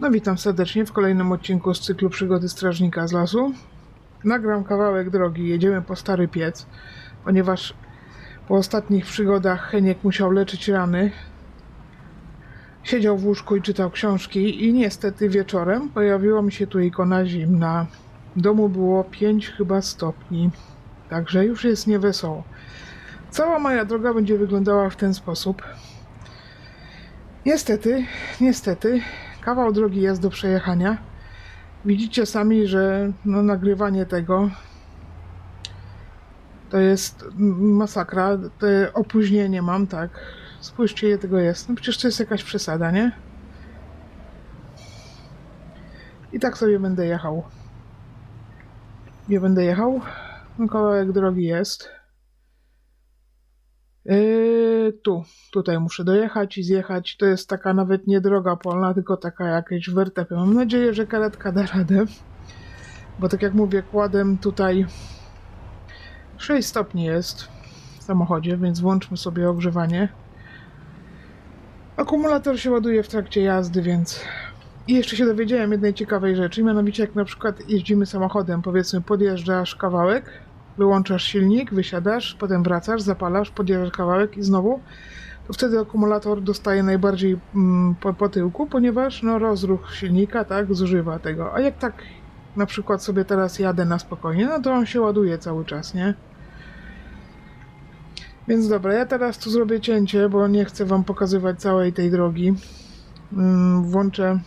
No witam serdecznie w kolejnym odcinku z cyklu Przygody Strażnika z Lasu. Nagram kawałek drogi, jedziemy po Stary Piec, ponieważ po ostatnich przygodach Heniek musiał leczyć rany. Siedział w łóżku i czytał książki i niestety wieczorem pojawiła mi się tu ikona zimna. W domu było 5 chyba stopni, także już jest niewesoło. Cała moja droga będzie wyglądała w ten sposób. Niestety, niestety, kawał drogi jest do przejechania. Widzicie sami, że no, nagrywanie tego to jest masakra. Te opóźnienie mam, tak. Spójrzcie, ile tego jest. No przecież to jest jakaś przesada, nie? I tak sobie będę jechał. Nie będę jechał. No, kawałek drogi jest. Yy, tu, tutaj muszę dojechać i zjechać. To jest taka nawet nie droga polna, tylko taka jakaś wertepy. Mam nadzieję, że karetka da radę. Bo tak jak mówię, kładem tutaj 6 stopni jest w samochodzie, więc włączmy sobie ogrzewanie. Akumulator się ładuje w trakcie jazdy, więc... I jeszcze się dowiedziałem jednej ciekawej rzeczy, mianowicie jak na przykład jeździmy samochodem, powiedzmy podjeżdżasz kawałek, wyłączasz silnik, wysiadasz, potem wracasz, zapalasz, podjeżdżasz kawałek i znowu, to wtedy akumulator dostaje najbardziej mm, po, po tyłku, ponieważ no, rozruch silnika tak zużywa tego. A jak tak na przykład sobie teraz jadę na spokojnie, no to on się ładuje cały czas, nie? Więc dobra, ja teraz tu zrobię cięcie, bo nie chcę wam pokazywać całej tej drogi. Mm, włączę,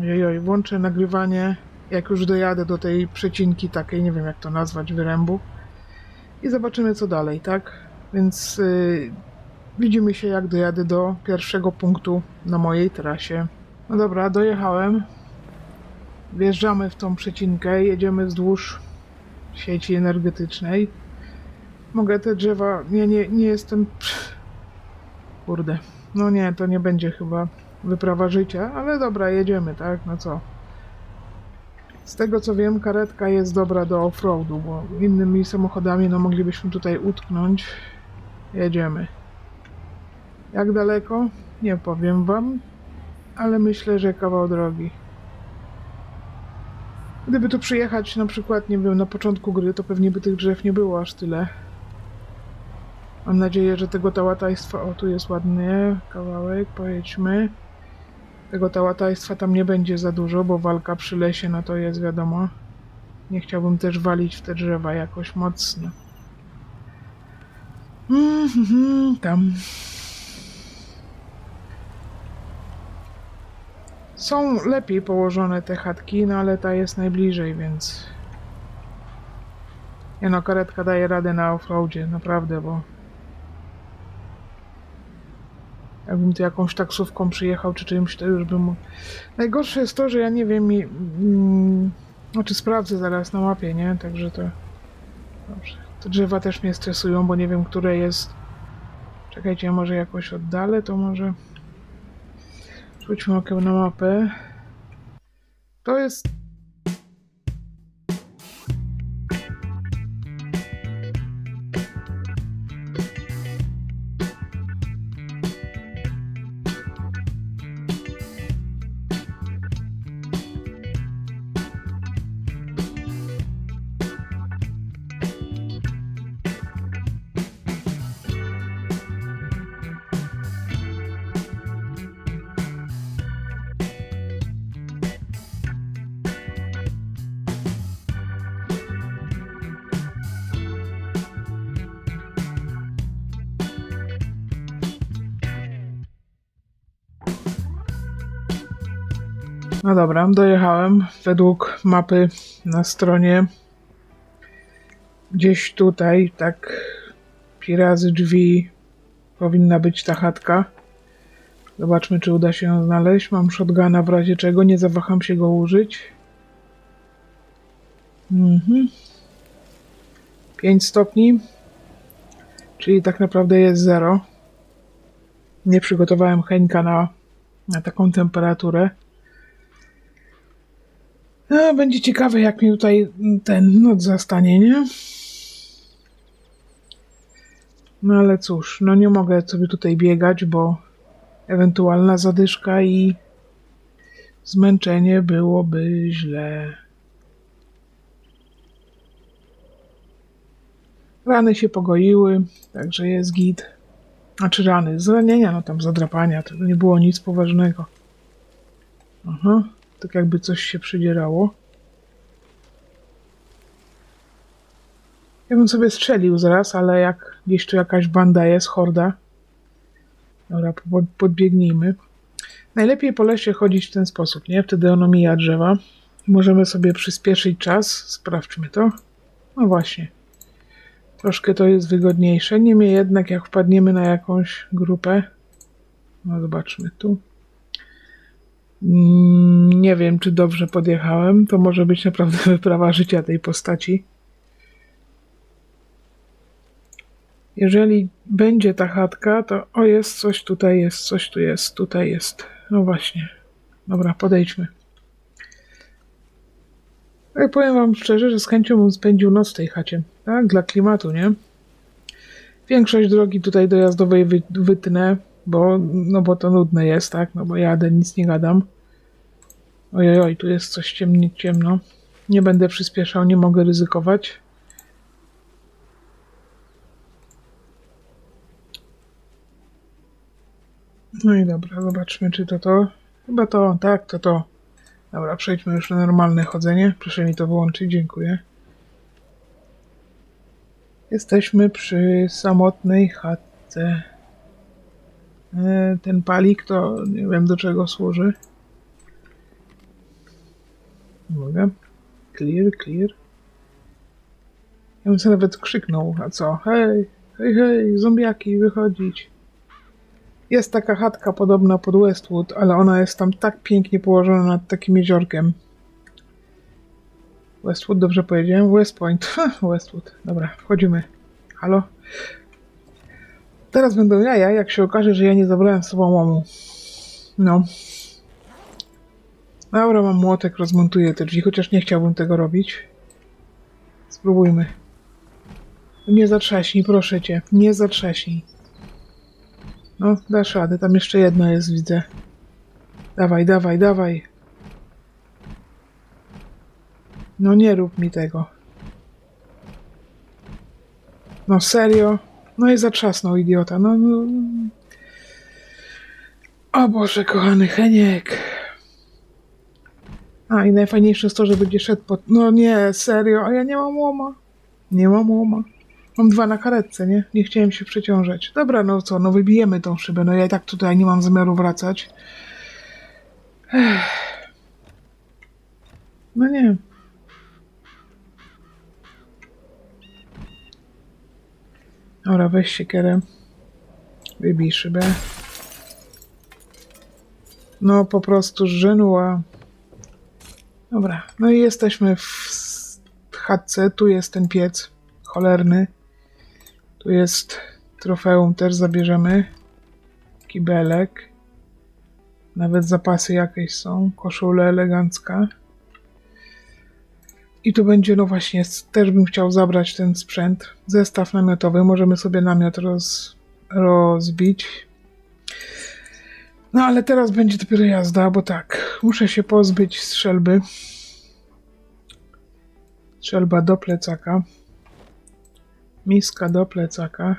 ojej, włączę nagrywanie jak już dojadę do tej przecinki takiej, nie wiem jak to nazwać, wyrębu i zobaczymy co dalej, tak? Więc yy, widzimy się jak dojadę do pierwszego punktu na mojej trasie. No dobra, dojechałem. Wjeżdżamy w tą przecinkę, jedziemy wzdłuż sieci energetycznej. Mogę te drzewa... Nie, nie, nie jestem... Kurde. No nie, to nie będzie chyba wyprawa życia, ale dobra, jedziemy, tak? No co? Z tego co wiem, karetka jest dobra do offroadu, bo innymi samochodami no moglibyśmy tutaj utknąć. Jedziemy. Jak daleko? Nie powiem wam, ale myślę, że kawał drogi. Gdyby tu przyjechać na przykład, nie wiem, na początku gry, to pewnie by tych drzew nie było aż tyle. Mam nadzieję, że tego tałatajstwa... O, tu jest ładny kawałek, pojedźmy. Tego tałatajstwa tam nie będzie za dużo, bo walka przy lesie, no to jest wiadomo. Nie chciałbym też walić w te drzewa jakoś mocno. Mhm, tam. Są lepiej położone te chatki, no ale ta jest najbliżej, więc... Nie no, karetka daje radę na offroadzie, naprawdę, bo... Jakbym tu jakąś taksówką przyjechał czy czymś, to już bym. Najgorsze jest to, że ja nie wiem. i- Mm, znaczy, sprawdzę zaraz na mapie, nie? Także to. Dobrze. Te drzewa też mnie stresują, bo nie wiem, które jest. Czekajcie, może jakoś oddalę, to może. Rzućmy okiem na mapę. To jest. No dobra, dojechałem według mapy na stronie. Gdzieś tutaj, tak pi razy drzwi powinna być ta chatka. Zobaczmy, czy uda się ją znaleźć. Mam shotguna w razie czego, nie zawaham się go użyć. Mhm. 5 stopni, czyli tak naprawdę jest 0. Nie przygotowałem Henka na, na taką temperaturę. No, będzie ciekawe, jak mi tutaj ten noc zastanie, nie? No ale cóż, no nie mogę sobie tutaj biegać, bo ewentualna zadyszka i zmęczenie byłoby źle. Rany się pogoiły, także jest git. Znaczy rany, zranienia, no tam zadrapania, to nie było nic poważnego. Aha, tak jakby coś się przydzierało. Ja bym sobie strzelił zaraz, ale jak gdzieś tu jakaś banda jest, horda. Dobra, pod, podbiegnijmy. Najlepiej po lesie chodzić w ten sposób, nie? Wtedy ono mija drzewa. Możemy sobie przyspieszyć czas. Sprawdźmy to. No właśnie. Troszkę to jest wygodniejsze. Niemniej jednak, jak wpadniemy na jakąś grupę. No zobaczmy tu. Mm, Nie wiem, czy dobrze podjechałem. To może być naprawdę wyprawa życia tej postaci. Jeżeli będzie ta chatka, to o jest coś tutaj jest, coś tu jest, tutaj jest. No właśnie. Dobra, podejdźmy. Ja powiem wam szczerze, że z chęcią bym spędził noc w tej chacie. Tak, dla klimatu, nie? Większość drogi tutaj dojazdowej wy, wytnę, bo, no bo to nudne jest, tak? No bo jadę, nic nie gadam. Ojej, oj, tu jest coś ciemnie, ciemno. Nie będę przyspieszał, nie mogę ryzykować. No i dobra, zobaczmy, czy to to. Chyba to, tak, to to. Dobra, przejdźmy już na normalne chodzenie. Proszę mi to wyłączyć, dziękuję. Jesteśmy przy samotnej chatce. E, Ten palik to nie wiem do czego służy. Mogę. Clear, clear. Ja bym sobie nawet krzyknął, a co? Hej, hej, hej, zombiaki, wychodzić. Jest taka chatka podobna pod Westwood, ale ona jest tam tak pięknie położona nad takim jeziorkiem. Westwood, dobrze powiedziałem? West Point. Westwood. Dobra, wchodzimy. Halo? Teraz będą jaja, jak się okaże, że ja nie zabrałem z sobą łomu. No. Dobra, mam młotek, rozmontuję te drzwi, chociaż nie chciałbym tego robić. Spróbujmy. Nie zatrzaśnij, proszę cię. Nie zatrzaśnij. No, dasz radę. Tam jeszcze jedno jest, widzę. Dawaj, dawaj, dawaj. No nie rób mi tego. No serio? No i zatrzasnął idiota. No, no. O Boże, kochany Heniek. A i najfajniejsze jest to, że będzie szedł pod... No nie, serio, a ja nie mam łoma. Nie mam łoma. Mam dwa na karetce, nie? Nie chciałem się przeciążać. Dobra, no co, no wybijemy tą szybę. No ja i tak tutaj nie mam zamiaru wracać. Ech. No nie. Dobra, weź siekierę. Wybij szybę. No po prostu żenua. Dobra, no i jesteśmy w chatce. Tu jest ten piec cholerny. Tu jest trofeum, też zabierzemy. Kibelek. Nawet zapasy jakieś są. Koszula elegancka. I tu będzie, no właśnie, też bym chciał zabrać ten sprzęt. Zestaw namiotowy. Możemy sobie namiot roz, rozbić. No ale teraz będzie dopiero jazda, bo tak, muszę się pozbyć strzelby. Strzelba do plecaka. Miska do plecaka.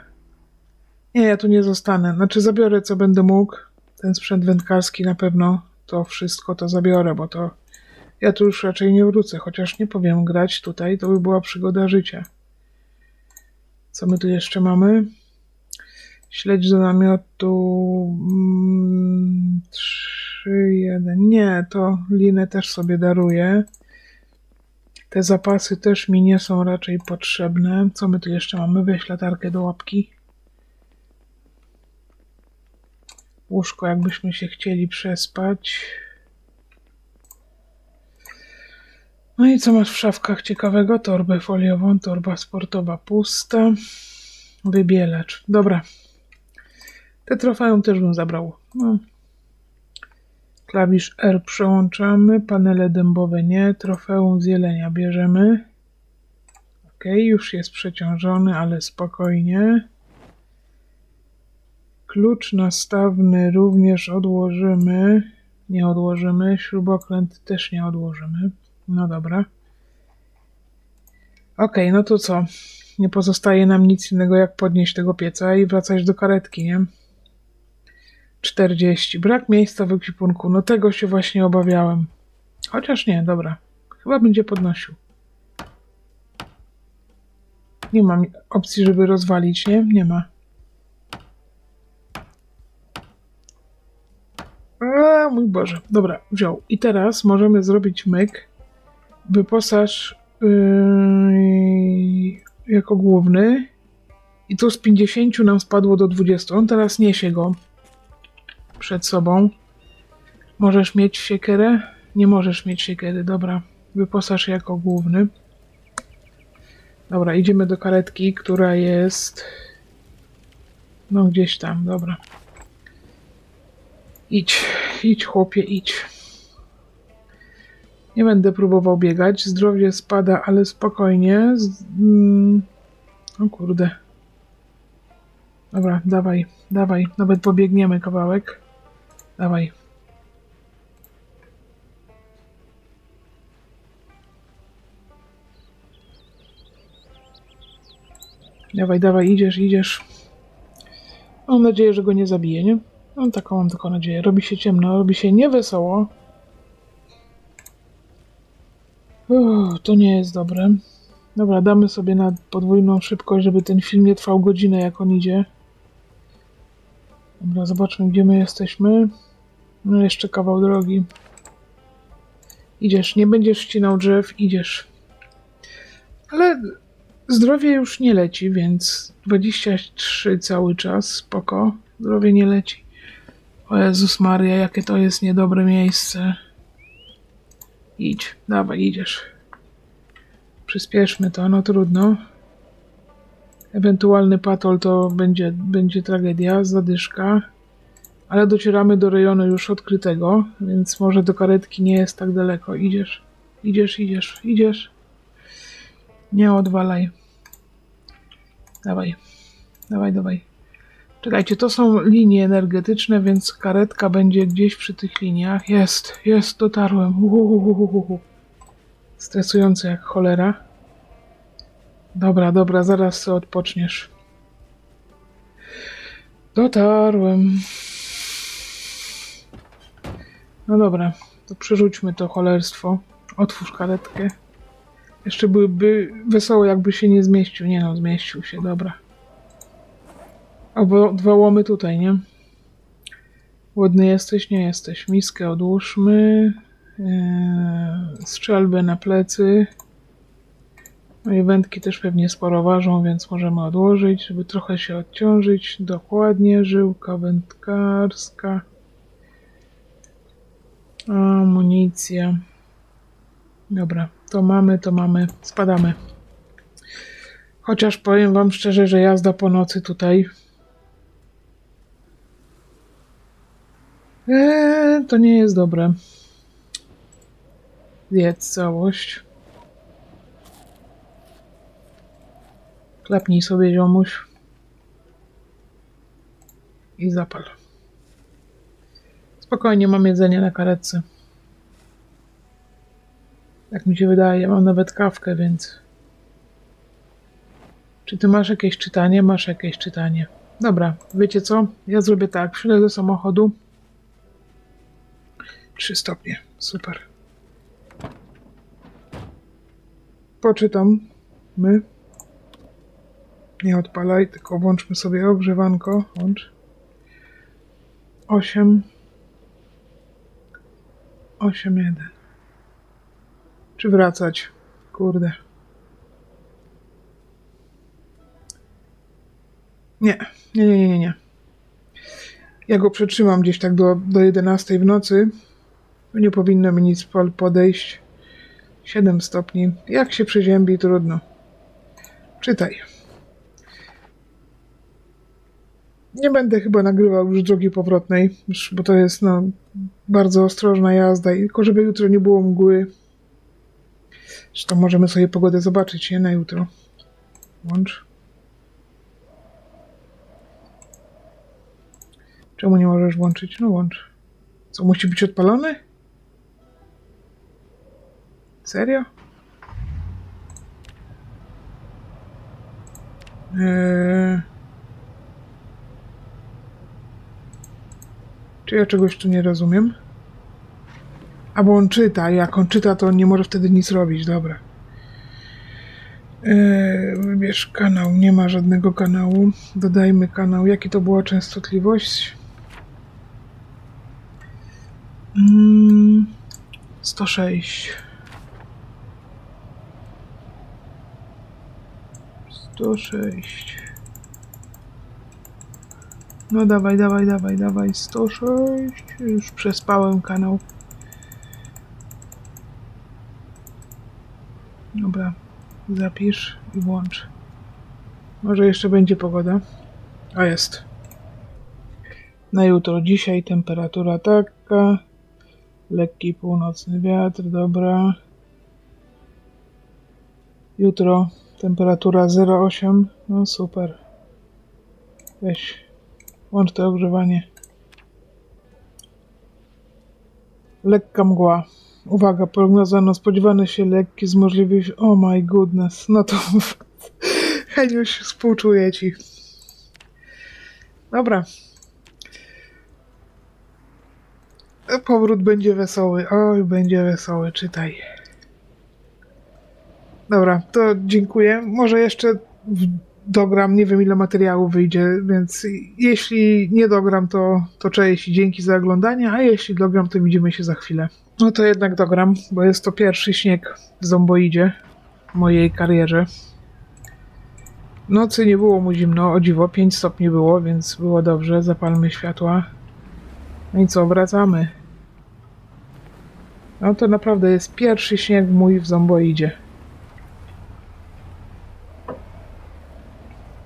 Nie, ja tu nie zostanę. Znaczy zabiorę co będę mógł. Ten sprzęt wędkarski na pewno to wszystko to zabiorę, bo to ja tu już raczej nie wrócę, chociaż nie powiem grać tutaj, to by była przygoda życia. Co my tu jeszcze mamy? Śledź do namiotu mm, 3, 1. Nie, to linę też sobie daruję. Te zapasy też mi nie są raczej potrzebne. Co my tu jeszcze mamy? Weź latarkę do łapki. Łóżko, jakbyśmy się chcieli przespać. No i co masz w szafkach ciekawego? Torbę foliową, torba sportowa pusta. Wybielacz. Dobra. Te trofeum też bym zabrał. No. Klawisz R przełączamy, panele dębowe nie, trofeum z jelenia bierzemy. Ok, już jest przeciążony, ale spokojnie. Klucz nastawny również odłożymy. Nie odłożymy. Śrubokręt też nie odłożymy. No dobra. Okej, no to co? Nie pozostaje nam nic innego jak podnieść tego pieca i wracać do karetki, nie? 40. Brak miejsca w ekwipunku. No tego się właśnie obawiałem. Chociaż nie, dobra. Chyba będzie podnosił. Nie mam opcji, żeby rozwalić, nie? Nie ma. A, mój Boże. Dobra, wziął. I teraz możemy zrobić myk. Wyposaż yy, jako główny. I tu z 50 nam spadło do 20. On teraz niesie go przed sobą. Możesz mieć siekierę? Nie możesz mieć siekiery, dobra. Wyposaż jako główny. Dobra, idziemy do karetki, która jest... No gdzieś tam, dobra. Idź, idź chłopie, idź. Nie będę próbował biegać. Zdrowie spada, ale spokojnie. Z... Mm... O kurde. Dobra, dawaj, dawaj. Nawet pobiegniemy kawałek. Dawaj. Dawaj, dawaj, idziesz, idziesz. Mam nadzieję, że go nie zabije, nie? Mam taką, mam taką nadzieję. Robi się ciemno, robi się niewesoło. To nie jest dobre. Dobra, damy sobie na podwójną szybkość, żeby ten film nie trwał godzinę, jak on idzie. Dobra, zobaczmy, gdzie my jesteśmy. No, jeszcze kawał drogi. Idziesz, nie będziesz ścinał drzew, idziesz. Ale zdrowie już nie leci, więc 23 cały czas, spoko. Zdrowie nie leci. O Jezus Maria, jakie to jest niedobre miejsce. Idź, dawaj, idziesz. Przyspieszmy to, no trudno. Ewentualny patol to będzie, będzie tragedia, zadyszka. Ale docieramy do rejonu już odkrytego, więc może do karetki nie jest tak daleko. Idziesz, idziesz, idziesz, idziesz. Nie odwalaj. Dawaj, dawaj, dawaj. Czekajcie, to są linie energetyczne, więc karetka będzie gdzieś przy tych liniach. Jest, jest, dotarłem. Uhuhuhuhu. Stresujące jak cholera. Dobra, dobra, zaraz sobie odpoczniesz. Dotarłem. No dobra, to przerzućmy to cholerstwo. Otwórz karetkę. Jeszcze byłby wesoło, jakby się nie zmieścił. Nie no, zmieścił się, dobra. Albo dwa łomy tutaj, nie? Głodny jesteś? Nie jesteś. Miskę odłóżmy. Eee, strzelbę na plecy. No i wędki też pewnie sporo ważą, więc możemy odłożyć, żeby trochę się odciążyć. Dokładnie, żyłka wędkarska. Amunicja. Dobra, to mamy, to mamy. Spadamy. Chociaż powiem wam szczerze, że jazda po nocy tutaj Eee, to nie jest dobre. Zjedz całość. Klapnij sobie ziomuś. I zapal. Spokojnie, mam jedzenie na karetce. Jak mi się wydaje, mam nawet kawkę, więc... Czy ty masz jakieś czytanie? Masz jakieś czytanie. Dobra, wiecie co? Ja zrobię tak, wsiądę do samochodu. 3 stopnie. Super. Poczytam. My. Nie odpalaj, tylko włączmy sobie ogrzewanko. Włącz. 8. 8, 1. Czy wracać? Kurde. Nie, nie, nie, nie, nie. Ja go przetrzymam gdzieś tak do, do 11 w nocy. Nie powinno mi nic podejść. 7 stopni. Jak się przeziębi, trudno. Czytaj. Nie będę chyba nagrywał już drogi powrotnej, bo to jest no, bardzo ostrożna jazda i tylko żeby jutro nie było mgły. Zresztą możemy sobie pogodę zobaczyć, nie? Na jutro. Łącz. Czemu nie możesz włączyć? No łącz. Co, musi być odpalony? Serio? Eee... Czy ja czegoś tu nie rozumiem? A bo on czyta, jak on czyta, to on nie może wtedy nic robić, dobra. Eee, wybierz kanał, nie ma żadnego kanału. Dodajmy kanał. Jaki to była częstotliwość? Mm, 106. 106. No dawaj, dawaj, dawaj, dawaj. 106. Już przespałem kanał. Dobra. Zapisz i włącz. Może jeszcze będzie pogoda. A jest. Na jutro. Dzisiaj temperatura taka. Lekki północny wiatr, dobra. Jutro temperatura 0,8. No super. Weź. Włącz to ogrzewanie. Lekka mgła. Uwaga, prognoza no spodziewany się lekki z możliwością... Oh my goodness. No to... Heniuś, współczuję ci. Dobra. Powrót będzie wesoły. Oj, będzie wesoły, czytaj. Dobra, to dziękuję. Może jeszcze dogram, nie wiem ile materiału wyjdzie, więc jeśli nie dogram, to, to cześć i dzięki za oglądanie, a jeśli dogram, to widzimy się za chwilę. No to jednak dogram, bo jest to pierwszy śnieg w zomboidzie w mojej karierze. Nocy nie było mu zimno, o dziwo, 5 stopni było, więc było dobrze, zapalmy światła. No i co, wracamy. No to naprawdę jest pierwszy śnieg mój w zomboidzie.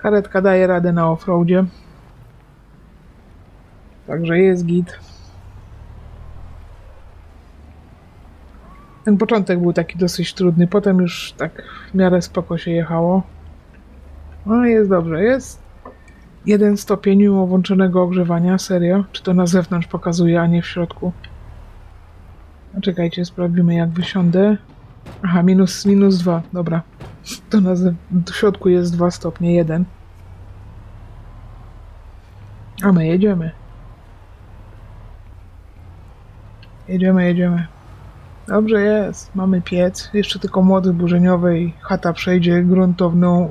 Karetka daje radę na offroadzie. Także jest git. Ten początek był taki dosyć trudny, potem już tak w miarę spoko się jechało. No jest dobrze, jest jeden stopień mimo włączonego ogrzewania, serio? Czy to na zewnątrz pokazuje, a nie w środku? No czekajcie, sprawdzimy jak wysiądę. Aha, minus, minus dwa, dobra. To na w środku jest 2 stopnie, 1. A my jedziemy. Jedziemy, jedziemy. Dobrze jest, mamy piec. Jeszcze tylko młody burzeniowy i chata przejdzie gruntowną,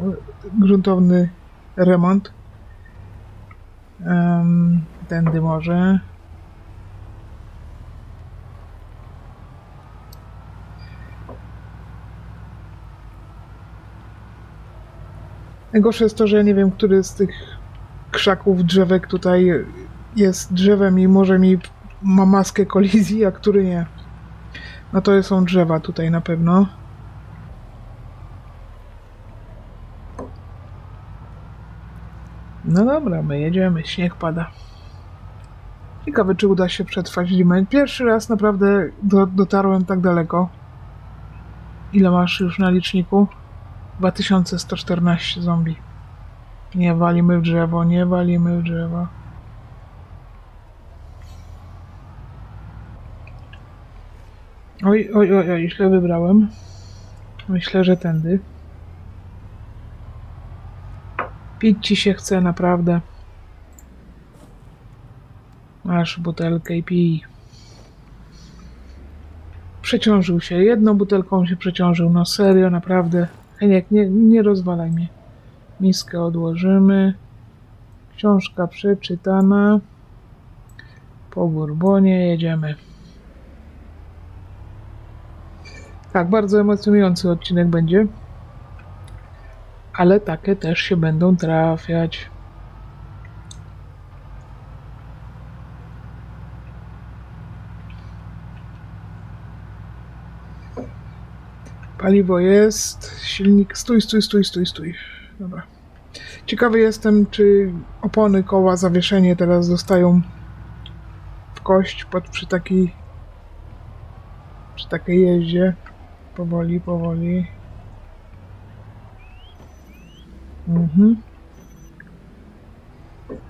gruntowny remont. Um, tędy może. Najgorsze jest to, że ja nie wiem, który z tych krzaków, drzewek tutaj jest drzewem i może mi ma maskę kolizji, a który nie. No to są drzewa tutaj na pewno. No dobra, my jedziemy, śnieg pada. Ciekawe, czy uda się przetrwać zimę. Pierwszy raz naprawdę do, dotarłem tak daleko. Ile masz już na liczniku? 2114 zombie. Nie walimy w drzewo, nie walimy w drzewo. Oj, oj, oj, oj, źle wybrałem. Myślę, że tędy. Pić ci się chce, naprawdę. Masz butelkę i pij. Przeciążył się. Jedną butelką się przeciążył. No serio, naprawdę. Heniek, nie, nie rozwalaj mnie. Miskę odłożymy. Książka przeczytana. Po Bourbonie jedziemy. Tak, bardzo emocjonujący odcinek będzie. Ale takie też się będą trafiać. Paliwo jest, silnik. Stój, stój, stój, stój, stój. Dobra. Ciekawy jestem, czy opony koła, zawieszenie teraz dostają w kość pod, przy takiej przy takiej jeździe. Powoli, powoli. Mhm.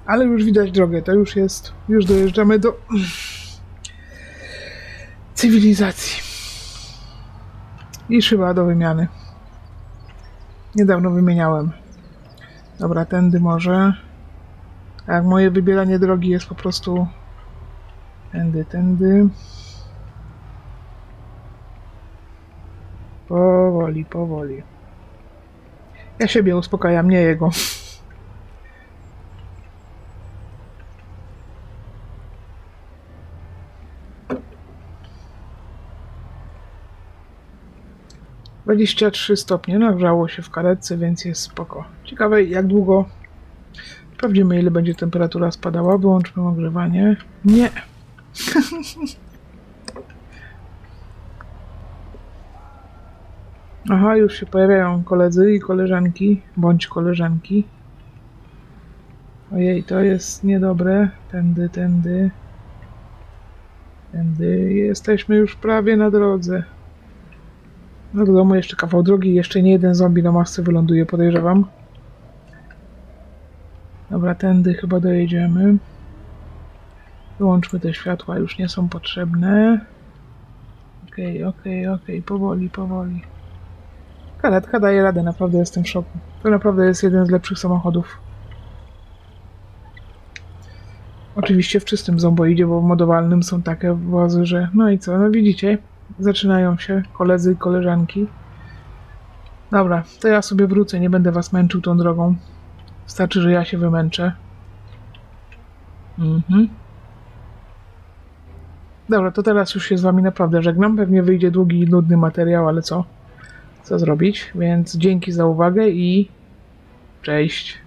Ale już widać drogę, to już jest. Już dojeżdżamy do. cywilizacji. I szyba do wymiany. Niedawno wymieniałem. Dobra, tędy może. Tak, moje wybieranie drogi jest po prostu tędy, tędy. Powoli, powoli. Ja siebie uspokajam, nie jego. Dwadzieścia trzy stopnie, nagrzało się w karetce, więc jest spoko. Ciekawe jak długo Sprawdzimy, ile będzie temperatura spadała. Wyłączmy ogrzewanie. Nie. Aha, już się pojawiają koledzy i koleżanki, bądź koleżanki. Ojej, to jest niedobre. Tędy, tędy. Tędy. Jesteśmy już prawie na drodze. No do domu jeszcze kawał drogi. Jeszcze nie jeden zombie na masce wyląduje, podejrzewam. Dobra, tędy chyba dojedziemy. Wyłączmy te światła, już nie są potrzebne. Okej, okej, okej, powoli, powoli. Karetka daje radę, naprawdę jestem w szoku. To naprawdę jest jeden z lepszych samochodów. Oczywiście w czystym zomboidzie, bo w modowalnym są takie wozy, że... No i co, no widzicie, zaczynają się koledzy i koleżanki. Dobra, to ja sobie wrócę, nie będę was męczył tą drogą. Wystarczy, że ja się wymęczę. Mhm. Dobra, to teraz już się z wami naprawdę żegnam. Pewnie wyjdzie długi i nudny materiał, ale co? Co zrobić? Więc dzięki za uwagę i cześć.